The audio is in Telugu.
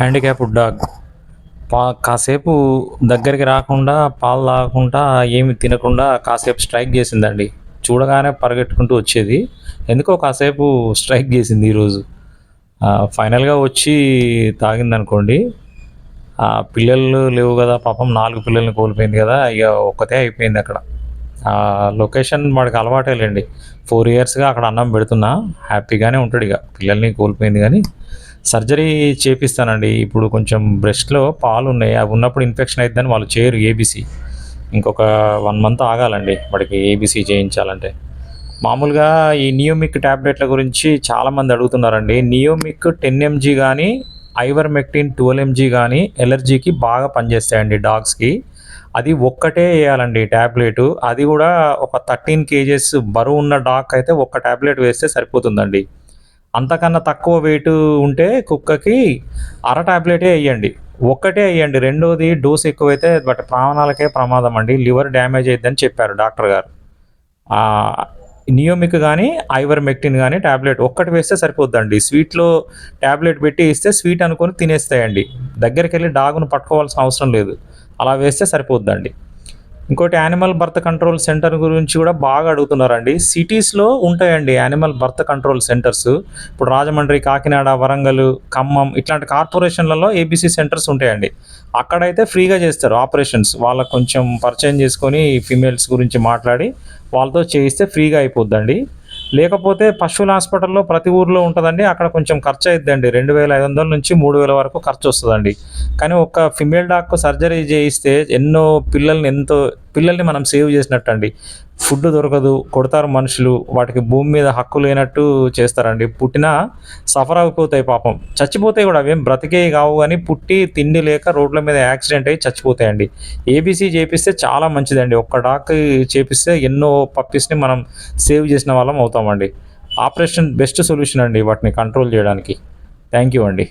Handicapped dog. పా కాసేపు దగ్గరికి రాకుండా పాలు తాగకుండా ఏమి తినకుండా కాసేపు స్ట్రైక్ చేసిందండి. చూడగానే పరిగెట్టుకుంటూ వచ్చేది. ఎందుకో కాసేపు స్ట్రైక్ చేసింది ఈరోజు. ఫైనల్గా వచ్చి తాగింది అనుకోండి పిల్లలు లేవు కదా పాపం నాలుగు పిల్లల్ని కోల్పోయింది కదా ఇక ఒక్కతే అయిపోయింది అక్కడ. లొకేషన్ వాడికి అలవాటే లేండి. ఫోర్ ఇయర్స్గా అక్కడ అన్నం పెడుతున్నా హ్యాపీగానే ఉంటాడు ఇక. పిల్లల్ని కోల్పోయింది కానీ సర్జరీ చేపిస్తానండి. ఇప్పుడు కొంచెం బ్రెస్ట్లో పాలు ఉన్నాయి అవి ఉన్నప్పుడు ఇన్ఫెక్షన్ అవుతుందని వాళ్ళు చేయరు ఏబీసీ ఇంకొక వన్ మంత్ ఆగాలండి వాడికి ఏబీసీ చేయించాలంటే. మామూలుగా ఈ నియోమిక్ ట్యాబ్లెట్ల గురించి చాలామంది అడుగుతున్నారండి. నియోమిక్ టెన్ ఎంజీ కానీ ఐవర్మెక్టిన్ ట్వెల్వ్ ఎంజీ కానీ ఎలర్జీకి బాగా పనిచేస్తాయండి డాగ్స్కి. అది ఒక్కటే వేయాలండి ట్యాబ్లెట్ అది కూడా ఒక థర్టీన్ కేజెస్ బరువు ఉన్న డాగ్ అయితే ఒక్క ట్యాబ్లెట్ వేస్తే సరిపోతుందండి. అంతకన్నా తక్కువ వెయిట్ ఉంటే కుక్కకి అర ట్యాబ్లెటే వేయండి ఒక్కటే వేయండి రెండోది డోస్ ఎక్కువైతే బట్ ప్రాణాలకే ప్రమాదం అండి. లివర్ డ్యామేజ్ అయిద్దని చెప్పారు డాక్టర్ గారు. నియోమిక్ కానీ ఐవర్మెక్టిన్ కానీ ట్యాబ్లెట్ ఒక్కటి వేస్తే సరిపోద్దండి. స్వీట్లో ట్యాబ్లెట్ పెట్టి ఇస్తే స్వీట్ అనుకొని తినేస్తాయండి. దగ్గరికి వెళ్ళి డాగును పట్టుకోవాల్సిన అవసరం లేదు. అలా వేస్తే సరిపోద్దండి. ఇంకోటి యానిమల్ బర్త్ కంట్రోల్ సెంటర్ గురించి కూడా బాగా అడుగుతున్నారండి. సిటీస్లో ఉంటాయండి యానిమల్ బర్త్ కంట్రోల్ సెంటర్స్ ఇప్పుడు రాజమండ్రి కాకినాడ వరంగల్ ఖమ్మం ఇట్లాంటి కార్పొరేషన్లలో ఏబీసీ సెంటర్స్ ఉంటాయండి. అక్కడైతే ఫ్రీగా చేస్తారు ఆపరేషన్స్. వాళ్ళకు కొంచెం పరిచయం చేసుకొని ఫీమేల్స్ గురించి మాట్లాడి వాళ్ళతో చేయిస్తే ఫ్రీగా అయిపోద్దండి. లేకపోతే పశువుల హాస్పిటల్లో ప్రతి ఊర్లో ఉంటుందండి. అక్కడ కొంచెం ఖర్చు అయిద్దండి. రెండు వేల ఐదు వందల నుంచి మూడు వేల వరకు ఖర్చు వస్తుందండి. కానీ ఒక ఫిమేల్ డాక్ సర్జరీ చేయిస్తే ఎన్నో పిల్లల్ని ఎంతో పిల్లల్ని మనం సేవ్ చేసినట్టు అండి ఫుడ్ దొరకదు కొడతారు మనుషులు వాటికి భూమి మీద హక్కు లేనట్టు చేస్తారండి. పుట్టినా సఫర్ అయిపోతాయి పాపం. చచ్చిపోతాయి కూడా అవేం బ్రతికే కావు కానీ పుట్టి తిండి లేక రోడ్ల మీద యాక్సిడెంట్ అయ్యి చచ్చిపోతాయండి. ఏబీసీ చేపిస్తే చాలా మంచిదండి. ఒక్క డాక్ చేపిస్తే ఎన్నో పప్పీస్ని మనం సేవ్ చేసిన వాళ్ళం అవుతామండి. ఆపరేషన్ బెస్ట్ సొల్యూషన్ అండి వాటిని కంట్రోల్ చేయడానికి. థ్యాంక్ యూ అండి.